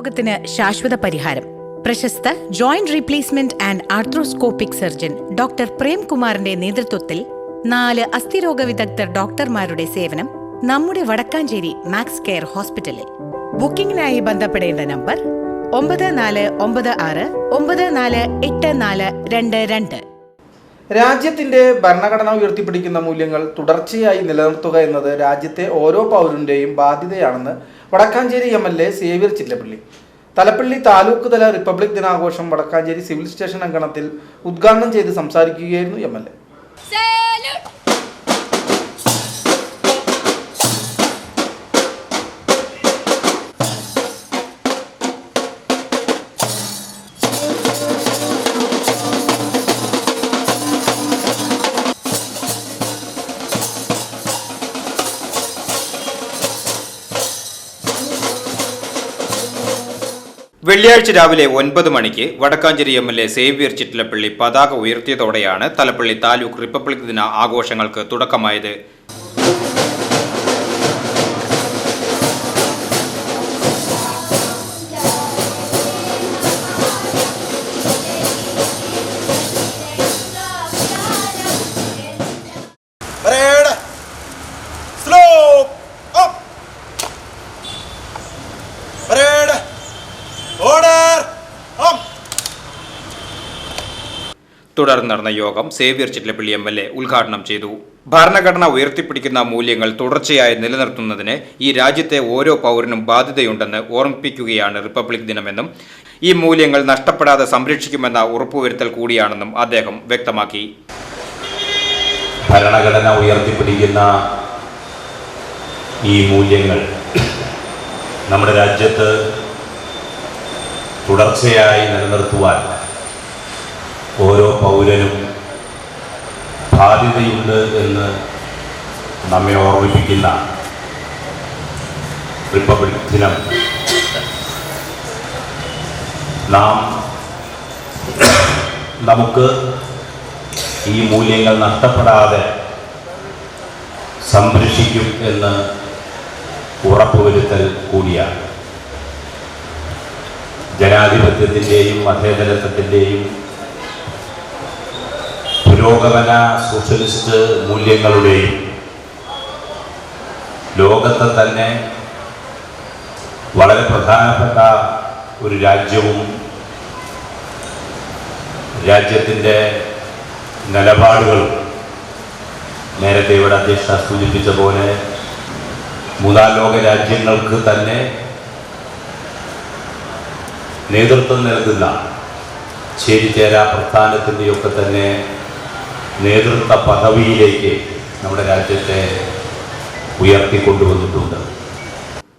രോഗത്തിന് ശാശ്വത പരിഹാരം. പ്രശസ്ത joint replacement and arthroscopic surgeon doctor പ്രേംകുമാറിന്റെ നേതൃത്വത്തിൽ നാല് അസ്ഥിരോഗ വിദഗ്ധർ ഡോക്ടർമാരുടെ സേവനം നമ്മുടെ വടക്കാഞ്ചേരി മാക്സ് കെയർ ഹോസ്പിറ്റലിൽ. ബുക്കിംഗിനായി ബന്ധപ്പെടേണ്ട നമ്പർ ഒമ്പത് നാല് ഒമ്പത് ആറ് ഒമ്പത് നാല് എട്ട് നാല് രണ്ട് രണ്ട്. രാജ്യത്തിന്റെ ഭരണഘടന ഉയർത്തിപ്പിടിക്കുന്ന മൂല്യങ്ങൾ തുടർച്ചയായി നിലനിർത്തുക എന്നത് രാജ്യത്തെ ഓരോ പൗരന്റെയും ബാധ്യതയാണെന്ന് Vadakkanchery M L A Xavier Chittilappally. Thalappilly taluk തല റിപ്പബ്ലിക് ദിനാഘോഷം വടക്കാഞ്ചേരി സിവിൽ സ്റ്റേഷൻ അങ്കണത്തിൽ ഉദ്ഘാടനം ചെയ്ത് സംസാരിക്കുകയായിരുന്നു എം എൽ എ. വെള്ളിയാഴ്ച രാവിലെ ഒൻപത് മണിക്ക് Vadakkanchery M L A Xavier Chittilappally പതാക ഉയർത്തിയതോടെയാണ് തലപ്പള്ളി താലൂക്ക് റിപ്പബ്ലിക് ദിന ആഘോഷങ്ങൾക്ക് തുടക്കമായത്. തുടർന്ന് നടന്ന യോഗം Xavier Chittilappally M L A ഉദ്ഘാടനം ചെയ്തു. ഭരണഘടന ഉയർത്തിപ്പിടിക്കുന്ന മൂല്യങ്ങൾ തുടർച്ചയായി നിലനിർത്തുന്നതിന് ഈ രാജ്യത്തെ ഓരോ പൗരനും ബാധ്യതയുണ്ടെന്ന് ഓർമ്മിപ്പിക്കുകയാണ് റിപ്പബ്ലിക് ദിനമെന്നും ഈ മൂല്യങ്ങൾ നഷ്ടപ്പെടാതെ സംരക്ഷിക്കുമെന്ന ഉറപ്പുവരുത്തൽ കൂടിയാണെന്നും അദ്ദേഹം വ്യക്തമാക്കി. ഭരണഘടന ഉയർത്തിപ്പിടിക്കുന്ന ഈ മൂല്യങ്ങൾ നമ്മുടെ രാജ്യത്ത് തുടർച്ചയായി നിലനിർത്തുവാൻ ഓരോ പൗരനും ബാധ്യതയുണ്ട് എന്ന് നമ്മെ ഓർമ്മിപ്പിക്കുന്ന റിപ്പബ്ലിക് ദിനം. നാം നമുക്ക് ഈ മൂല്യങ്ങൾ നഷ്ടപ്പെടാതെ സംരക്ഷിക്കും എന്ന് ഉറപ്പുവരുത്തൽ കൂടിയാണ്. ജനാധിപത്യത്തിന്റെയും മതേതരത്വത്തിന്റെയും പുരോഗമന സോഷ്യലിസ്റ്റ് മൂല്യങ്ങളുടെയും ലോകത്തെ തന്നെ വളരെ പ്രധാനപ്പെട്ട ഒരു രാജ്യവും രാജ്യത്തിന്റെ നിലപാടുകളും നേരത്തെ ഇവിടെ അധ്യക്ഷ സൂചിപ്പിച്ച പോലെ മൂന്നാം ലോക രാജ്യങ്ങൾക്ക് തന്നെ നേതൃത്വം നൽകുന്ന ചേരിചേരാ പ്രസ്ഥാനത്തിന്റെയൊക്കെ തന്നെ നേതൃത്വ പദവിയിലേക്ക് നമ്മുടെ രാജ്യത്തെ ഉയർത്തിക്കൊണ്ടുവന്നിട്ടുണ്ട്.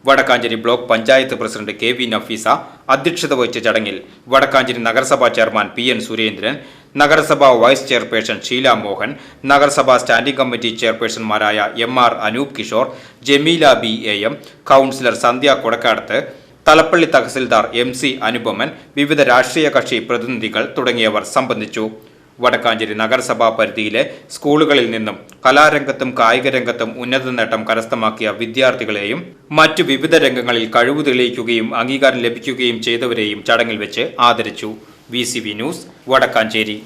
Vadakkanchery block panchayat president K V Nafeesa അധ്യക്ഷത വഹിച്ച ചടങ്ങിൽ വടക്കാഞ്ചേരി നഗരസഭാ ചെയർമാൻ പി എൻ സുരേന്ദ്രൻ നഗരസഭാ വൈസ് ചെയർപേഴ്സൺ ഷീല മോഹൻ നഗരസഭാ standing committee ചെയർപേഴ്സൺമാരായ M R Anoop Kishore Jameela B A M councillor Sandhya Kodakkadath Thalappilly tahsildar M C Anupaman വിവിധ രാഷ്ട്രീയ കക്ഷി പ്രതിനിധികൾ തുടങ്ങിയവർ സംബന്ധിച്ചു. വടക്കാഞ്ചേരി നഗരസഭാ പരിധിയിലെ സ്കൂളുകളിൽ നിന്നും കലാരംഗത്തും കായിക രംഗത്തും ഉന്നത നേട്ടം കരസ്ഥമാക്കിയ വിദ്യാർത്ഥികളെയും മറ്റു വിവിധ രംഗങ്ങളിൽ കഴിവ് തെളിയിക്കുകയും അംഗീകാരം ലഭിക്കുകയും ചെയ്തവരെയും ചടങ്ങിൽ വെച്ച് ആദരിച്ചു. V news Vadakkanchery.